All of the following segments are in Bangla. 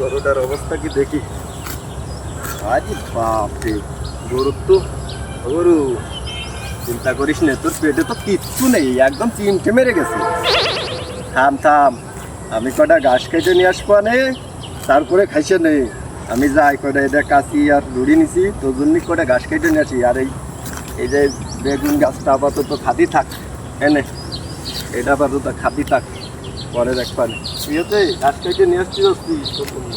গরুটার অবস্থা কি দেখি? আরে বাপরে গরু তো গরু, চিন্তা করিস না, তোর পেটে তো কিচ্ছু নেই, একদম চিমটে মেরে গেছে। থাম থাম, আমি কটা ঘাস কেটে নিয়ে আসব নে তারপরে খাইছে নেই আমি যাই কটা এটা কাশি আর রুড়ি নিছি, তোর জন্য কটা ঘাস কেটে নিয়ে আসি, আর এই এই যে বেগুন গাছটা আপাতত খাদি থাক, এনে, এটা আপাতত খাদি থাক। পরে দেখ পানি ঠিক আছে নিয়ে আসছি আসছি তোর জন্য।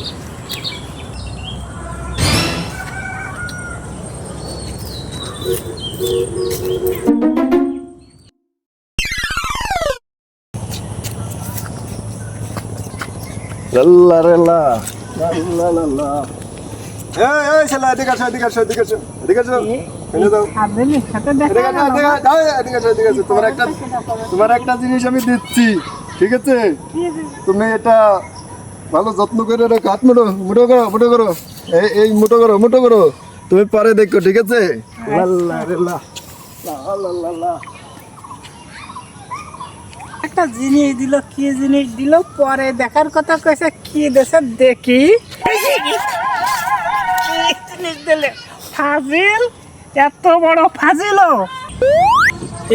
লাল্লা রে লা, লাল্লা লা লা। এই, এই শালা, এদিকে আসো, এদিকে আসো, এদিকে আসো, এদিকে আসো। এনে দাও। আবেলির সাথে দেখা এদিকে আসো, গেল এদিকে- দাও, এদিকে আসো, এদিকে আসো। তোমার একটা তোমার একটা জিনিস আমি দিচ্ছি ঠিক আছে? তুমি এটা ভালো যত্ন করে রেখো হাত মুঠো মুঠো করো মুঠো করো। এই এই মুঠো করো মুঠো করো। তুমি পরে দেখো ঠিক আছে। একটা জিনিস দিল কি জিনিস দিল? পরে দেখার কথা কইছে কি দেশে দেখি। জিনিস দিলে ফাজিল এত বড় ফাজিল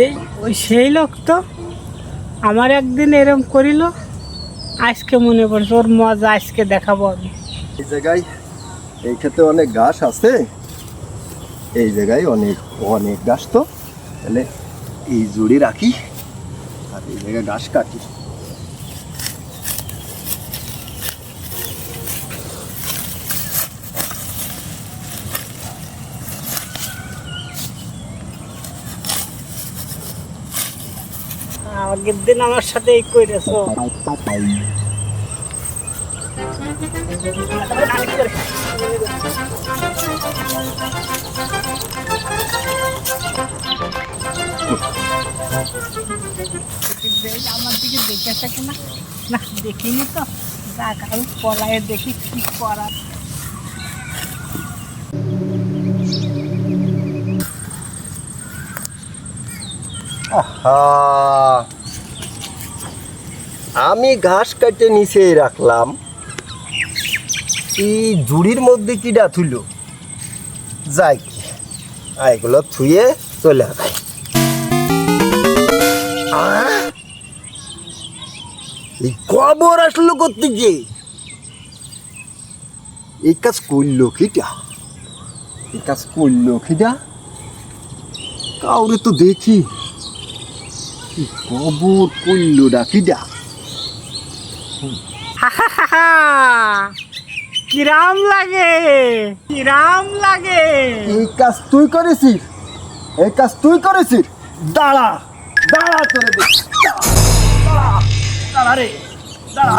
এই ওই সেই লোক তো? আমার একদিন এরম করিল, আজকে মনে পড়ছে, ওর মজা আজকে দেখাবো আমি। এই জায়গায় এই ক্ষেত্রে অনেক গাছ আছে। এই জায়গায় অনেক অনেক গাছ তো। তাহলে এই জুড়ি রাখি, আর এই জায়গায় গাছ কাটি। আগের দিন আমার সাথে এই করেছ আমার দিকে দেখে থাকে না না, দেখিনি তো। যাক, আমি পলায়ে দেখি কি করার আমি ঘাস কাটে নিচে রাখলাম। এই জুড়ির মধ্যে কিটা থুইল? যাই কি এগুলো থুয়ে চলে যাই এই কবর আসলো করতে যে এই কাজ করল কিটা এই কাজ করল কিটা কাউরে তো দেখি। কবর করল ডাকিটা কিরাম লাগে কিরাম লাগে। এই কাজ তুই করেছিস এই কাজ তুই করেছিস। দাঁড়া দাঁড়া তোরে দেখ দাঁড়া, দাঁড়া রে দাঁড়া।